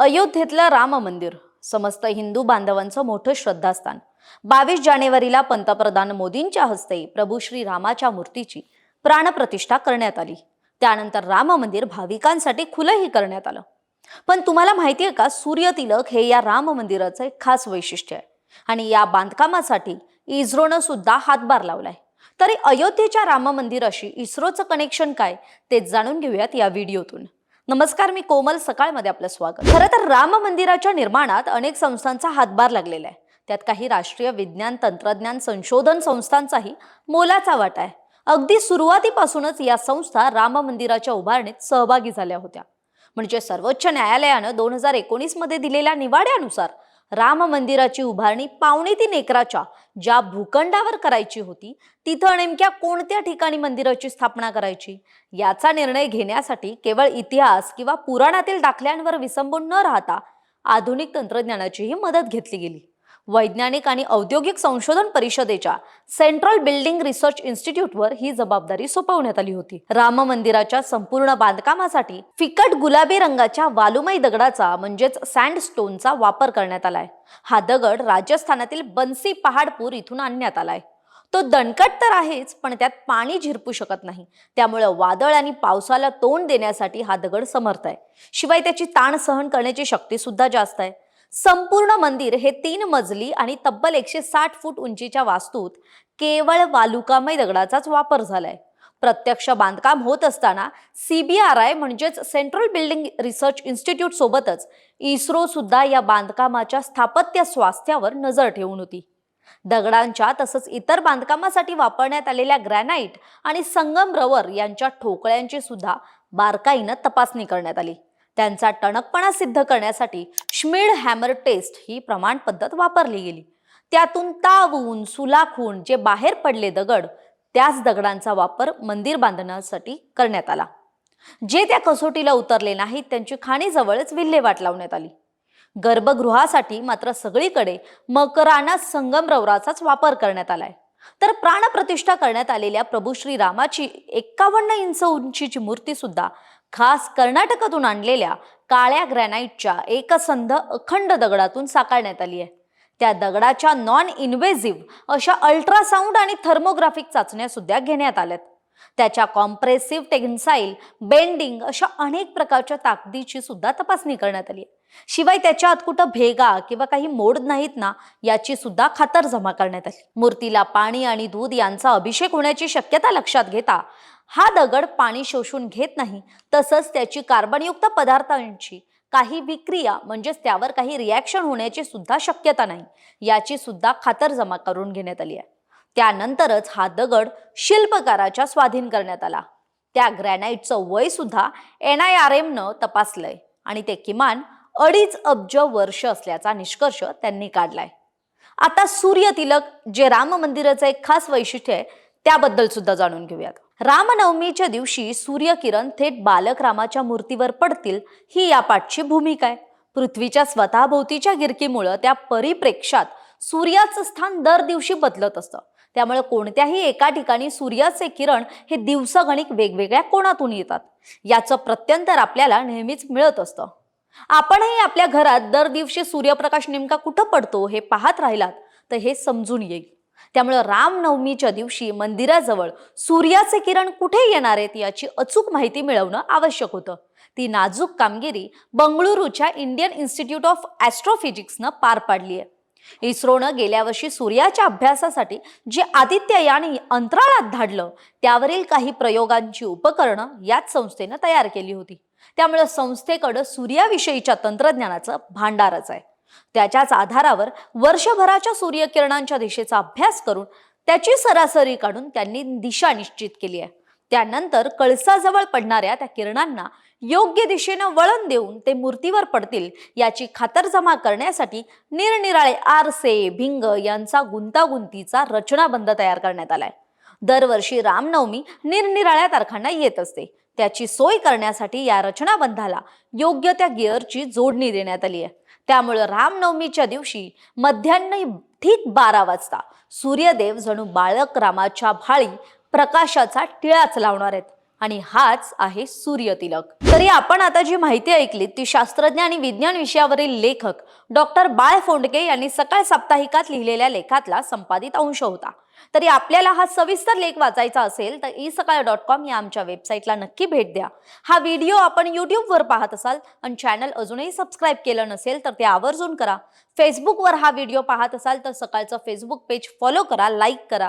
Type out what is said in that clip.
अयोध्येतलं राम मंदिर समस्त हिंदू बांधवांचं मोठं श्रद्धास्थान. बावीस जानेवारीला पंतप्रधान मोदींच्या हस्ते प्रभू श्री रामाच्या मूर्तीची प्राणप्रतिष्ठा करण्यात आली. त्यानंतर राम मंदिर भाविकांसाठी खुलंही करण्यात आलं. पण तुम्हाला माहिती आहे का सूर्य तिलक हे या राम मंदिराचं एक खास वैशिष्ट्य आहे. आणि या बांधकामासाठी इस्रोनं सुद्धा हातभार लावलाय. तरी अयोध्येच्या राम मंदिराशी इस्रोचं कनेक्शन काय ते जाणून घेऊयात या व्हिडिओतून. नमस्कार मी कोमल. सकाळमध्ये आपलं स्वागत. खरं तर राम मंदिराच्या निर्माणात अनेक संस्थांचा हातभार लागलेला आहे. त्यात काही राष्ट्रीय विज्ञान तंत्रज्ञान संशोधन संस्थांचाही मोलाचा वाटा आहे. अगदी सुरुवातीपासूनच या संस्था राम मंदिराच्या उभारणीत सहभागी झाल्या होत्या. म्हणजे सर्वोच्च न्यायालयानं दोन हजार एकोणीसमध्ये दिलेल्या निवाड्यानुसार राम मंदिराची उभारणी पावणे तीन एकराच्या ज्या भूखंडावर करायची होती तिथं नेमक्या कोणत्या ठिकाणी मंदिराची स्थापना करायची? याचा निर्णय घेण्यासाठी केवळ इतिहास किंवा पुराणातील दाखल्यांवर विसंबून न राहता आधुनिक तंत्रज्ञानाचीही मदत घेतली गेली. वैज्ञानिक आणि औद्योगिक संशोधन परिषदेच्या सेंट्रल बिल्डिंग रिसर्च इन्स्टिट्यूटवर ही जबाबदारी सोपवण्यात आली होती. राम मंदिराच्या संपूर्ण बांधकामासाठी फिकट गुलाबी रंगाच्या वालुमय दगडाचा म्हणजेच सँडस्टोनचा वापर करण्यात आलाय. हा दगड राजस्थानातील बन्सी पहाडपूर इथून आणण्यात आलाय. तो दणकट तर आहेच पण त्यात पाणी झिरपू शकत नाही. त्यामुळे वादळ आणि पावसाला तोंड देण्यासाठी हा दगड समर्थ आहे शिवाय त्याची ताण सहन करण्याची शक्ती सुद्धा जास्त आहे. संपूर्ण मंदिर हे तीन मजली आणि तब्बल एकशे साठ फूट उंचीच्या वास्तूत केवळ वालुकामय दगडाचाच वापर झालाय. प्रत्यक्ष बांधकाम होत असताना सीबीआरआय म्हणजेच सेंट्रल बिल्डिंग रिसर्च इन्स्टिट्यूट सोबतच इस्रो सुद्धा या बांधकामाच्या स्थापत्य स्वास्थ्यावर नजर ठेवून होती. दगडांच्या तसंच इतर बांधकामासाठी वापरण्यात आलेल्या ग्रॅनाइट आणि संगमरवर यांच्या ठोकळ्यांची सुद्धा बारकाईनं तपासणी करण्यात आली. त्यांचा टणकपणा सिद्ध करण्यासाठी श्मिड हॅमर टेस्ट ही प्रमाण पद्धत वापरली गेली. त्यातून तावून सुलाखून जे बाहेर पडले दगड त्याच दगडांचा वापर मंदिर बांधण्यासाठी करण्यात आला. जे त्या कसोटीला उतरले नाहीत त्यांची खाणीजवळच विल्हेवाट लावण्यात आली. गर्भगृहासाठी मात्र सगळीकडे मकराना संगमरवराचाच वापर करण्यात आलाय. तर प्राणप्रतिष्ठा करण्यात आलेल्या प्रभू श्री रामाची एक्कावन्न इंच उंचीची मूर्ती सुद्धा खास कर्नाटकातून आणलेल्या काळ्या ग्रॅनाइटच्या एकसंध अखंड दगडातून साकारण्यात आली आहे. त्या दगडाच्या नॉन इन्व्हेझिव्ह अशा अल्ट्रासाऊंड आणि थर्मोग्राफिक चाचण्या सुद्धा घेण्यात आल्यात. त्याच्या कॉम्प्रेसिव्ह टेन्साईल बेंडिंग अशा अनेक प्रकारच्या ताकदीची सुद्धा तपासणी करण्यात आली आहे. शिवाय त्याच्या आत कुठं भेगा किंवा काही मोड नाहीत ना याची सुद्धा खातर जमा करण्यात आली. मूर्तीला पाणी आणि दूध यांचा अभिषेक होण्याची शक्यता लक्षात घेता हा दगड पाणी शोषून घेत नाही तसंच त्याची कार्बनयुक्त पदार्थांची काही विक्रिया म्हणजेच त्यावर काही रिॲक्शन होण्याची सुद्धा शक्यता नाही याची सुद्धा खातर जमा करून घेण्यात आली आहे. त्यानंतरच हा दगड शिल्पकाराच्या स्वाधीन करण्यात आला. त्या ग्रॅनाईटचं वय सुद्धा एन आय आर एमनं तपासलंय आणि ते किमान अडीच अब्ज वर्ष असल्याचा निष्कर्ष त्यांनी काढलाय. आता सूर्य तिलक जे राम मंदिराचं एक खास वैशिष्ट्य आहे त्याबद्दल सुद्धा जाणून घेऊयात. रामनवमीच्या दिवशी सूर्यकिरण थेट बालक रामाच्या मूर्तीवर पडतील ही या पाठची भूमिका आहे. पृथ्वीच्या स्वतःभोवतीच्या गिरकीमुळं त्या परिप्रेक्षात सूर्याचं स्थान दर दिवशी बदलत असतं. त्यामुळे कोणत्याही एका ठिकाणी सूर्याचे किरण हे दिवसगणिक वेगवेगळ्या कोणातून येतात. याचं प्रत्यंतर आपल्याला नेहमीच मिळत असतं. आपणही आपल्या घरात दर दिवशी सूर्यप्रकाश नेमका कुठं पडतो हे पाहत राहिलात तर हे समजून येईल. त्यामुळे रामनवमीच्या दिवशी मंदिराजवळ सूर्याचे किरण कुठे येणार आहेत याची अचूक माहिती मिळवणं आवश्यक होतं. ती नाजूक कामगिरी बंगळुरूच्या इंडियन इन्स्टिट्यूट ऑफ ॲस्ट्रोफिजिक्सनं पार पाडली आहे इस्रोनं गेल्या वर्षी सूर्याच्या अभ्यासासाठी जे आदित्य याने अंतराळात धाडलं त्यावरील काही प्रयोगांची उपकरणं याच संस्थेनं तयार केली होती. त्यामुळे संस्थेकडं सूर्याविषयीच्या तंत्रज्ञानाचं भांडारच आहे. त्याच्याच आधारावर वर्षभराच्या सूर्यकिरणांच्या दिशेचा अभ्यास करून त्याची सरासरी काढून त्यांनी दिशा निश्चित केली आहे. त्यानंतर कळसाजवळ पडणाऱ्या त्या किरणांना योग्य दिशेनं वळण देऊन ते मूर्तीवर पडतील याची खातरजमा करण्यासाठी निरनिराळे आरसे भिंग यांचा गुंतागुंतीचा रचनाबंध तयार करण्यात आलाय. दरवर्षी रामनवमी निरनिराळ्या तारखांना येत असते. त्याची सोय करण्यासाठी या रचनाबंधाला योग्य त्या गिअरची जोडणी देण्यात आली आहे. त्यामुळे रामनवमीच्या दिवशी मध्यान्ह ठीक बारा वाजता सूर्यदेव जणू बाळक रामाच्या भाळी प्रकाशाचा टिळाच लावणार आहेत. आणि हाच आहे सूर्यतिलक तरी आपण आता जी माहिती ऐकली ती शास्त्रज्ञ आणि विज्ञान विषयावरील लेखक डॉक्टर बाळ फोंडके यांनी सकाळ साप्ताहिकात लिहिलेल्या लेखातला संपादित अंश होता. तरी आपल्याला हा सविस्तर लेख वाचायचा असेल तर ई सकाळ डॉट कॉम या आमच्या वेबसाईटला नक्की भेट द्या. हा व्हिडिओ आपण यूट्यूबवर पाहत असाल आणि चॅनल अजूनही सबस्क्राईब केलं नसेल तर ते आवर्जून करा. फेसबुकवर हा व्हिडिओ पाहत असाल तर सकाळचं फेसबुक पेज फॉलो करा लाईक करा.